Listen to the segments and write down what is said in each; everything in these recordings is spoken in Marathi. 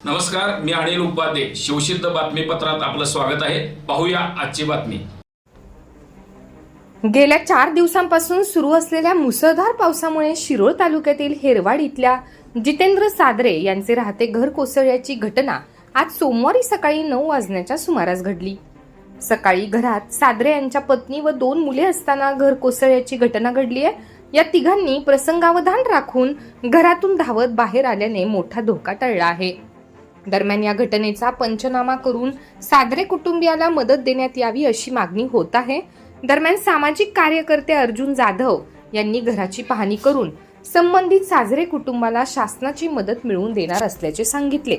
नमस्कार मी अनिल उपाध्ये. शिवसिद्ध बातमीपत्रात आपलं स्वागत आहे. पाहूया आजची बातमी. गेल्या चार दिवसांपासून सुरू असलेल्या मुसळधार पावसामुळे शिरोळ तालुक्यातील हेरवाड इथल्या जितेंद्र सादरे यांचे राहते घर कोसळल्याची घटना आज सोमवारी सकाळी नऊ वाजण्याच्या सुमारास घडली. सकाळी घरात सादरे यांच्या पत्नी व दोन मुले असताना घर कोसळल्याची घटना घडली आहे. या तिघांनी प्रसंगावधान राखून घरातून धावत बाहेर आल्याने मोठा धोका टळला आहे. दरम्यान या घटनेचा पंचनामा करून सादरे कुटुंबियाला मदत देण्यात यावी अशी मागणी होत आहे. दरम्यान सामाजिक कार्यकर्ते अर्जुन जाधव यांनी घराची पाहणी करून संबंधित साजरे कुटुंबाला शासनाची मदत मिळवून देणार असल्याचे सांगितले.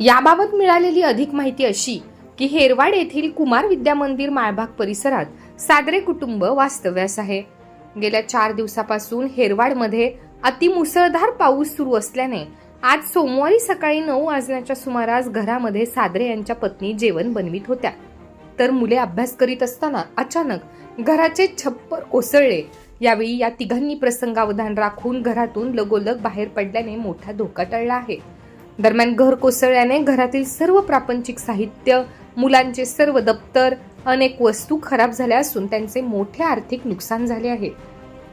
याबाबत मिळालेली अधिक माहिती अशी की हेरवाड येथील कुमार विद्या मंदिर माळबाग परिसरात सादरे कुटुंब वास्तव्यास आहे. गेल्या चार दिवसापासून हेरवाडमध्ये अतिमुसळधार पाऊस सुरू असल्याने आज सोमवारी सकाळी नऊ वाजण्याच्या सुमारास घरामध्ये सादरे यांच्या पत्नी जेवण बनवित होत्या. तर मुले अभ्यास करीत असताना अचानक घराचे छप्पर कोसळले यावेळी या तिघांनी प्रसंगावधान राखून घरातून लगोलग बाहेर पडल्याने मोठा धोका टळला आहे. दरम्यान घर कोसळल्याने घरातील सर्व प्रापंचिक साहित्य मुलांचे सर्व दप्तर अनेक वस्तू खराब झाल्या असून त्यांचे मोठे आर्थिक नुकसान झाले आहे.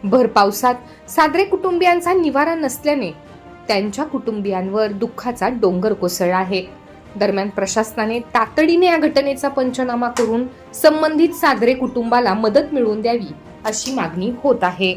भर पावसात सादरे कुटुंबियांचा निवारा नसल्याने त्यांच्या कुटुंबियांवर दुःखाचा डोंगर कोसळला आहे. दरम्यान प्रशासनाने तातडीने या घटनेचा पंचनामा करून संबंधित सादरे कुटुंबाला मदत मिळवून द्यावी अशी मागणी होत आहे.